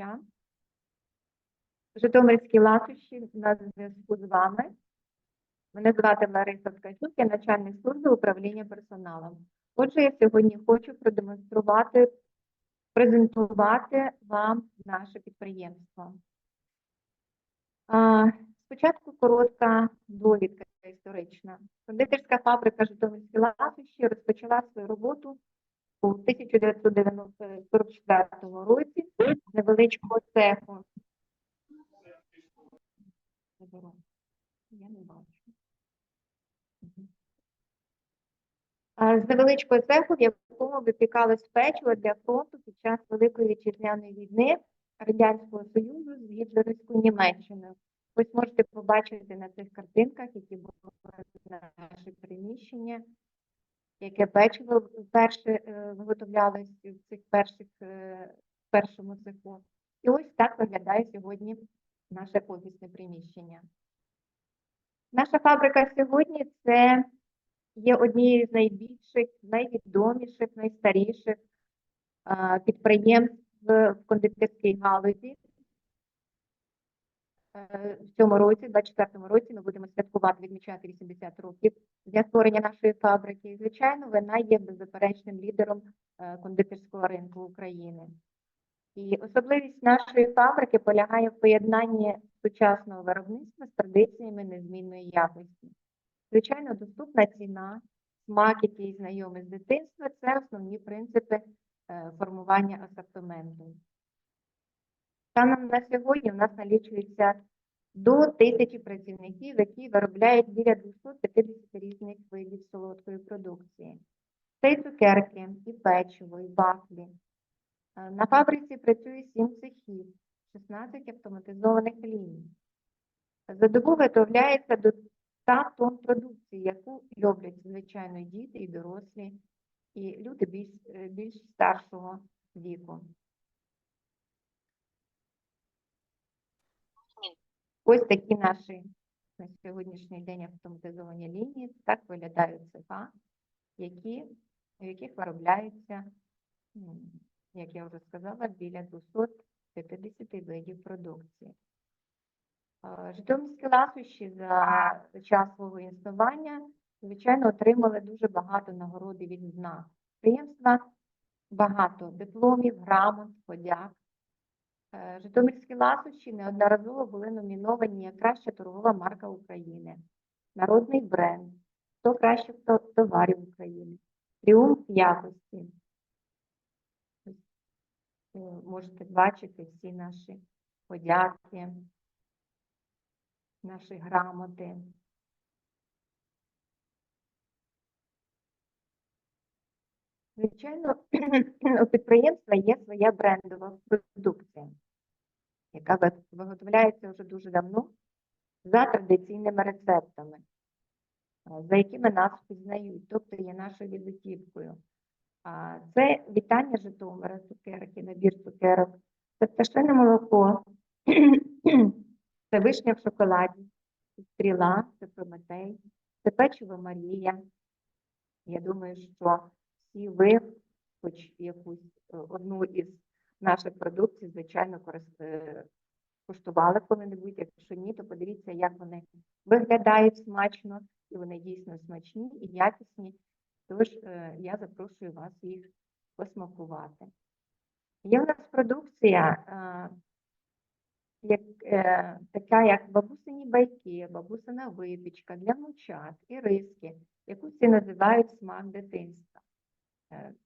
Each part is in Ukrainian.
глядача. Житомирські ласощі на зв'язку з вами. Мене звати Лариса Ткачук, я начальник служби управління персоналом. Отже, я сьогодні хочу продемонструвати, презентувати вам наше підприємство. Спочатку коротка довідка історична. Кондитерська фабрика Житомирські ласощі розпочала свою роботу у 1944 році невеличкого цеху. Я не бачу. З невеличкого цеху, в якому випікалось печиво для фронту під час Великої вітчизняної війни Радянського Союзу з гітлерівською Німеччиною. Ось можете побачити на цих картинках, які були наше приміщення, яке печиво вперше е, виготовлялось в цих перших е, першому цеху. І ось так виглядає сьогодні наше офісне приміщення. Наша фабрика сьогодні це є однією з найбільших, найвідоміших, найстаріших підприємств в кондитерській галузі. Е, В цьому році, 24-му році, ми будемо святкувати, відмічати 80 років для створення нашої фабрики. І, звичайно, вона є беззаперечним лідером е, кондитерського ринку України. І особливість нашої фабрики полягає в поєднанні сучасного виробництва з традиціями незмінної якості. Звичайно, доступна ціна, смак, який знайомий з дитинства це основні принципи е, формування асортименту. Станом на сьогодні у нас налічується до тисячі працівників, які виробляють біля 250 різних видів солодкої продукції. Це і цукерки, і печиво, і вафлі. Е, На фабриці працює 7 цехів, 16 автоматизованих ліній. За добу виготовляється до 100 тонн продукції, яку люблять, звичайно, діти, і дорослі, і люди більш, е, більш старшого віку. Ось такі наші на сьогоднішній день автоматизовані лінії. Так виглядають цеха, які, в яких виробляються, як я вже сказала, біля 250 видів продукції. Е, Житомирські ласощі за час свого існування, звичайно, отримали дуже багато нагород і відзнак. Підприємства багато дипломів, грамот, подяк. Е, Житомирські ласощі неодноразово були номіновані як краща торгова марка України, народний бренд, 100 кращих товарів України, тріумф якості. Е, Можете бачити всі наші подяки, наші грамоти. Звичайно, у підприємства є своя брендова продукція, яка виготовляється вже дуже давно за традиційними рецептами, за якими нас впізнають, тобто є нашою візитівкою. Це вітання Житомира, цукерки, набір цукерок, це пташине молоко, це вишня в шоколаді, це стріла, це Прометей, це печиво Марія. Я думаю, що всі ви, хоч якусь е, одну із наших продукцій, звичайно, корис- е, коли-небудь. Якщо ні, то подивіться, як вони виглядають смачно, і вони дійсно смачні і якісні. Тож е, я запрошую вас їх посмакувати. Є в нас продукція, е, як, е, така як бабусині байки, бабусина випічка для внучат і риски, яку всі називають смак дитинства.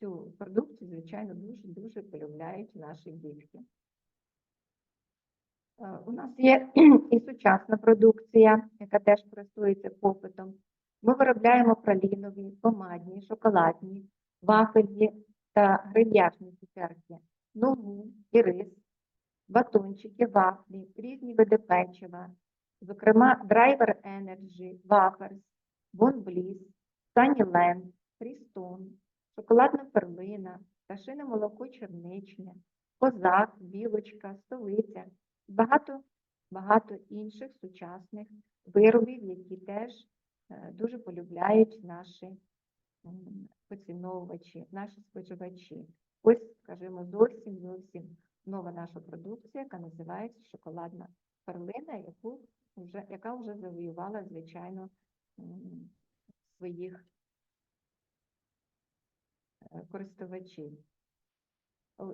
Цю продукцію, звичайно, дуже-дуже полюбляють наші дітки. Е, У нас є і сучасна продукція, яка теж користується попитом. Ми виробляємо пралінові, помадні, шоколадні, вафельні та грив'яжні цукерки, ногу і рис, батончики, вафлі, різні види печива, зокрема Драйвер Energy, Ваферс, Бонбліс, Саніленд, Фрістон, шоколадна перлина, пташине молоко черничне, козак, білочка, столиця, багато, багато інших сучасних виробів, які теж е, дуже полюбляють наші поціновувачі, наші споживачі. Ось, скажімо, зовсім зовсім нова наша продукція, яка називається шоколадна перлина, яку вже, яка вже завоювала, звичайно, своїх користувачів.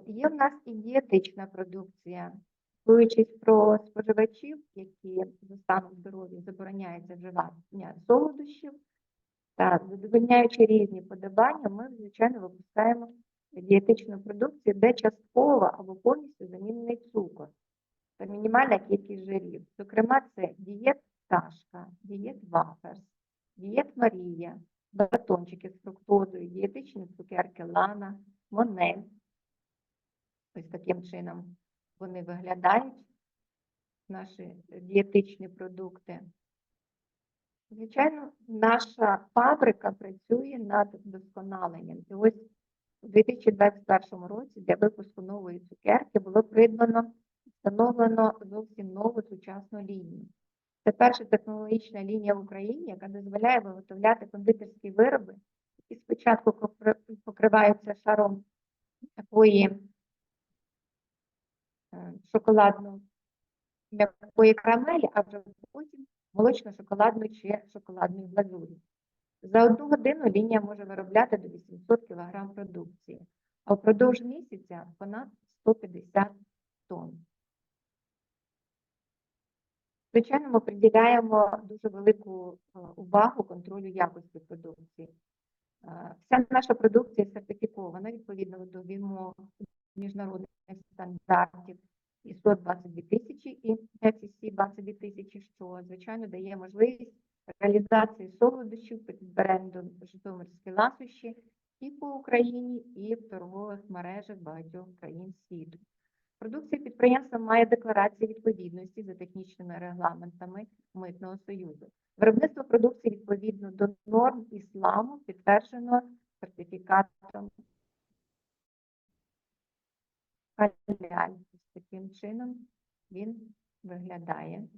Є в нас і дієтична продукція. Піклуючись про споживачів, які за станом здоров'я забороняється вживання солодощів, та задовольняючи різні подобання, ми, звичайно, випускаємо дієтичну продукцію, де частково або повністю замінений цукор та мінімальна кількість жирів. Зокрема, це дієт пташка, дієт ваферс, дієт Марія, батончики з фруктозою, дієтичні цукерки Лана, Монель. Ось таким чином вони виглядають, наші дієтичні продукти. Звичайно, наша фабрика працює над вдосконаленням. І ось у 2021 році для випуску нової цукерки було придбано встановлено зовсім нову сучасну лінію. Це перша технологічна лінія в Україні, яка дозволяє виготовляти кондитерські вироби, які спочатку покриваються шаром такої е, шоколадно м'якої карамелі, а вже потім молочно-шоколадної чи шоколадної глазурі. За одну годину лінія може виробляти до 800 кг продукції, а впродовж місяця понад 150 тонн. Звичайно, ми приділяємо дуже велику е, увагу контролю якості продукції. Е, Вся наша продукція сертифікована відповідно до вимог міжнародних стандартів ISO 22 тисячі і FCC 22 тисячі, що звичайно дає можливість реалізації солодощів під брендом Житомирські ласощі і по Україні, і в торгових мережах багатьох країн світу. Продукція підприємства має декларації відповідності за технічними регламентами Митного союзу. Виробництво продукції відповідно до норм ісламу підтверджено сертифікатом халяль. Таким чином він виглядає.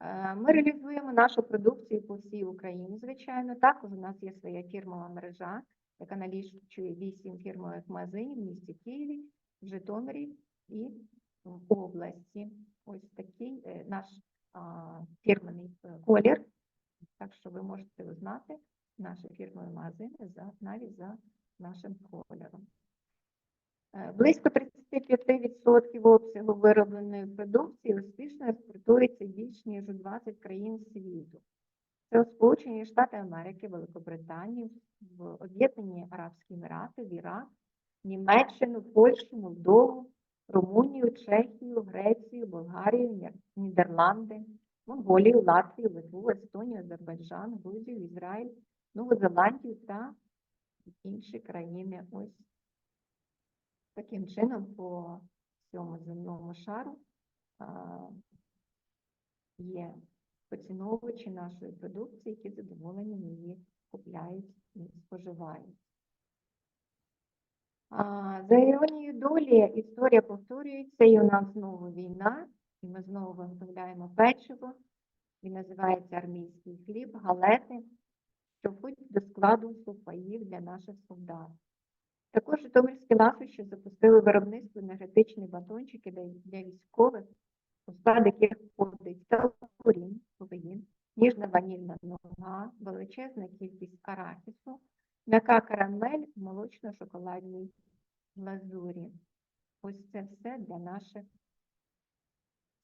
Е, Ми реалізуємо нашу продукцію по всій Україні, звичайно. Також у нас є своя фірмова мережа, яка налічує вісім фірмових магазинів в місті Києві, в Житомирі і в області. Ось такий е, наш фірменний е, колір. Так що ви можете узнати наші фірмові магазини за, навіть за нашим кольором. Е, Близько 35% обсягу виробленої продукції успішно експортується більш ніж у 20 країн світу. Це Сполучені Штати Америки, Великобританію, в Об'єднані Арабські Емірати, в Ірак, Німеччину, Польщу, Молдову, Румунію, Чехію, Грецію, Болгарію, Нідерланди, Монголію, Латвію, Литву, Естонію, Азербайджан, Грузію, Ізраїль, Нову Зеландію та інші країни. Ось таким чином по всьому земному шару є поціновувачі нашої продукції, які задоволені її купляють і споживають. За іронією долі історія повторюється, і у нас знову війна, і ми знову виготовляємо печиво. Він називається армійський хліб, галети, що входять до складу сухпаїв для наших солдат. Також Житомирські ласощі запустили виробництво енергетичних батончиків для, військових, у склад яких входить кофеїн, ніжна ванільна нога, величезна кількість арахісу, м'яка карамель в молочно-шоколадній глазурі. Ось це все для наших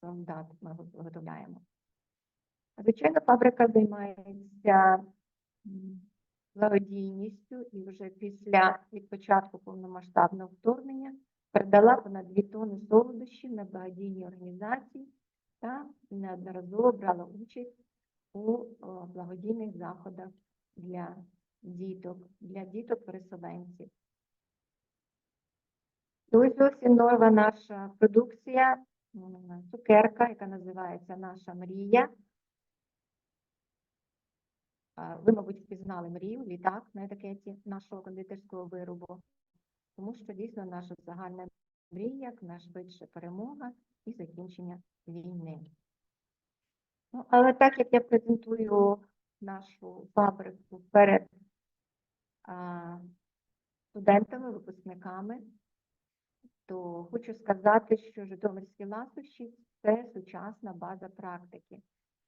солдат ми виготовляємо. Звичайно, фабрика займається благодійністю і вже після від початку повномасштабного вторгнення передала понад 2 тонни солодощів на благодійні організації та неодноразово брала участь у благодійних заходах для діток, для діток-переселенців. Ось зовсім нова наша продукція, цукерка, яка називається Наша мрія. Ви, мабуть, впізнали мрію, літак на етикеті нашого кондитерського виробу, тому що дійсно наша загальна мрія, найшвидша перемога і закінчення війни. Ну, але так як я презентую нашу фабрику перед студентами, випускниками, то хочу сказати, що Житомирські ласощі це сучасна база практики.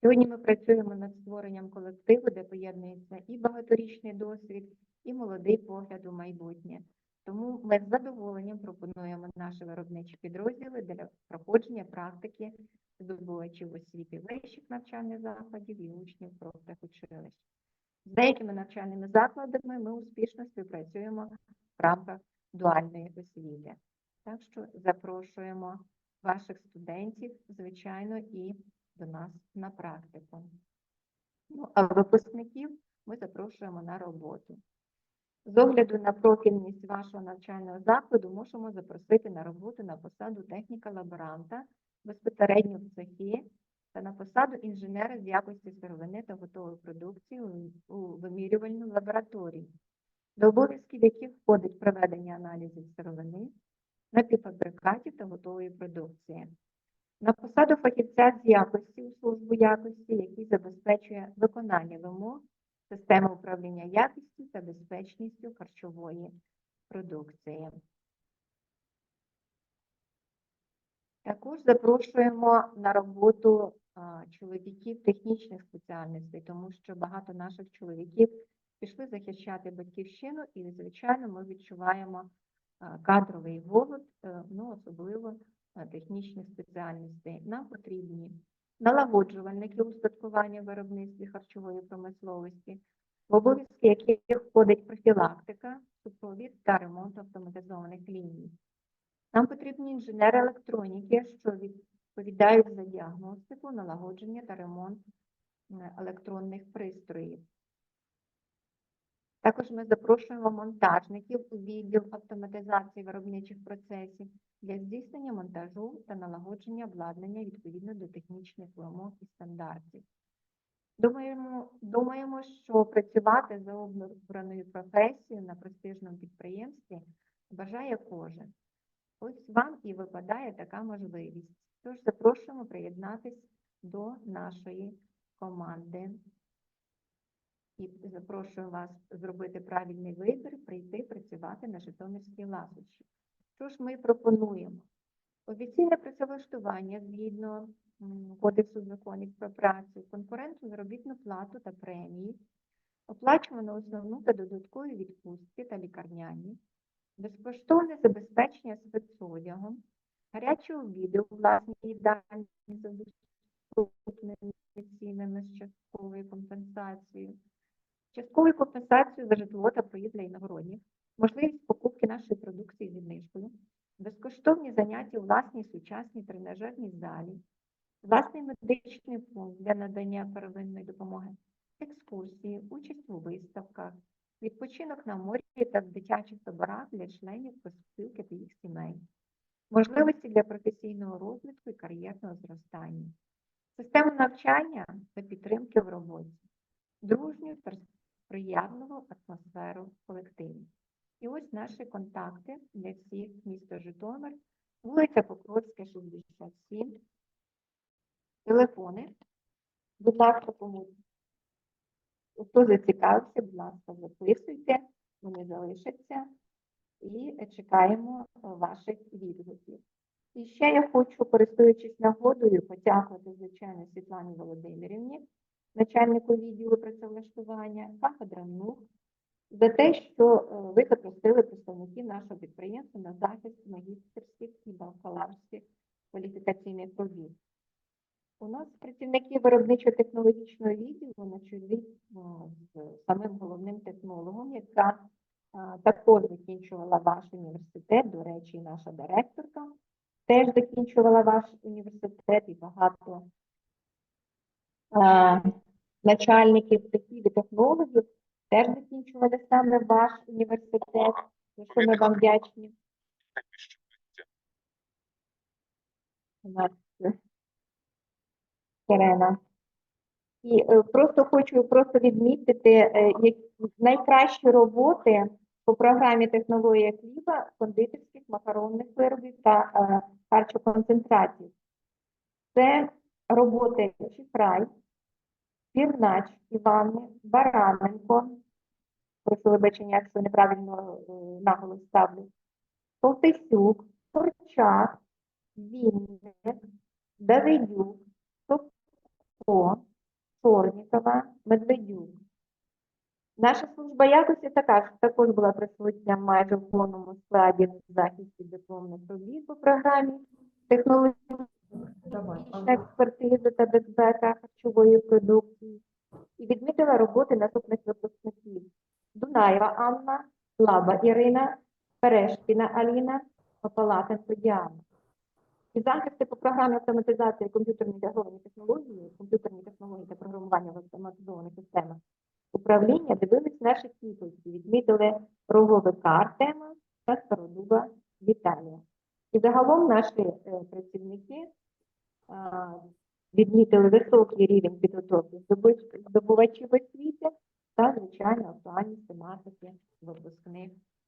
Сьогодні ми працюємо над створенням колективу, де поєднується і багаторічний досвід, і молодий погляд у майбутнє. Тому ми з задоволенням пропонуємо наші виробничі підрозділи для проходження практики здобувачів освіти вищих навчальних закладів і учнів профтехучилищ. З деякими навчальними закладами ми успішно співпрацюємо в рамках дуальної освіти. Так що запрошуємо ваших студентів, звичайно, і до нас на практику. Ну, а випускників ми запрошуємо на роботу. З огляду на профільність вашого навчального закладу можемо запросити на роботу на посаду техніка-лаборанта безпосередньо в цехі та на посаду інженера з якості сировини та готової продукції у- вимірювальну лабораторію, до обов'язків яких входить проведення аналізів сировини, напівфабрикатів та готової продукції. На посаду фахівця з якості у службу якості, який забезпечує виконання вимог системи управління якістю та безпечністю харчової продукції. Також запрошуємо на роботу чоловіків технічних спеціальностей, тому що багато наших чоловіків пішли захищати батьківщину, і, звичайно, ми відчуваємо кадровий голод, е, ну, особливо а, технічних спеціальностей. Нам потрібні налагоджувальники устаткування виробництві харчової промисловості, в обов'язки яких входить профілактика, супровід та ремонт автоматизованих ліній. Нам потрібні інженери електроніки, що відповідають за діагностику, налагодження та ремонт е, електронних пристроїв. Також ми запрошуємо монтажників у відділ автоматизації виробничих процесів для здійснення монтажу та налагодження обладнання відповідно до технічних вимог і стандартів. Думаємо, думаємо, що працювати за обраною професією на престижному підприємстві бажає кожен. Ось вам і випадає така можливість. Тож запрошуємо приєднатись до нашої команди. І запрошую вас зробити правильний вибір, прийти працювати на Житомирській ласощі. Що ж ми пропонуємо? Офіційне працевлаштування згідно Кодексу законів про працю, конкурентну заробітну плату та премії, оплачувану основну та додаткові відпустки та лікарняні, безкоштовне забезпечення спецодягом, гарячі обіди у власній їдальні за доступними цінами з частковою компенсацією, часткову компенсацію за житло та проїзд для іногородніх, можливість покупки нашої продукції зі знижкою, безкоштовні заняття у власній сучасній тренажерній залі, власний медичний пункт для надання первинної допомоги, екскурсії, участь у виставках, відпочинок на морі та в дитячих таборах для членів профспілки та їх сімей, можливості для професійного розвитку і кар'єрного зростання, систему навчання та підтримки в роботі, дружню та приємну атмосферу в колективі. І ось наші контакти для всіх місто Житомир, вулиця Покровська, 67, телефони. Будь ласка, кому хто зацікавився, будь ласка, записуйте, вони залишаться і чекаємо е, ваших відгуків. І ще я хочу, користуючись нагодою, подякувати, звичайно, Світлані Володимирівні, начальнику відділу працевлаштування, кафедра НУХ, за те, що е, ви запросили представників нашого підприємства на захист магістерських і бакалаврських кваліфікаційних робіт. У нас працівники виробничо-технологічного відділу на чолі з самим головним технологом, яка також закінчувала ваш університет, до речі, наша директорка теж закінчувала ваш університет і багато начальників і технологів теж закінчували саме ваш університет, за що ми вам вдячні. У нас е, Ірена. І е, просто хочу просто відмітити е, як найкращі роботи по програмі технологія хліба, кондитерських макаронних виробів та е, харчоконцентратів. Це роботи Чифрай, Пірнач Іванни, Бараненко, прошу вибачення, якщо неправильно е, наголос ставлю, Солтисюк, Корчак, Вінник, Давидюк, Сопко, Чорнікова, Медведюк. Наша служба якості така також була присутня майже в повному складі на захисті дипломних робіт по програмі технологічна експертиза та безпека харчової продукції. І відмітила роботи наступних випускників. Дунаєва Анна, Лаба Ірина, Перешкіна Аліна, Палатенко Діана. І захисти по програмі автоматизації комп'ютерної та інтегрованої технології, комп'ютерні технології та програмування в автоматизованих системах управління дивились наші кількості, відмітили Роговика Артема та Стародуба Віталія. І загалом наші е, працівники відмітили високий рівень підготовки здобувачів освіти та, звичайно, актуальність тематики випускних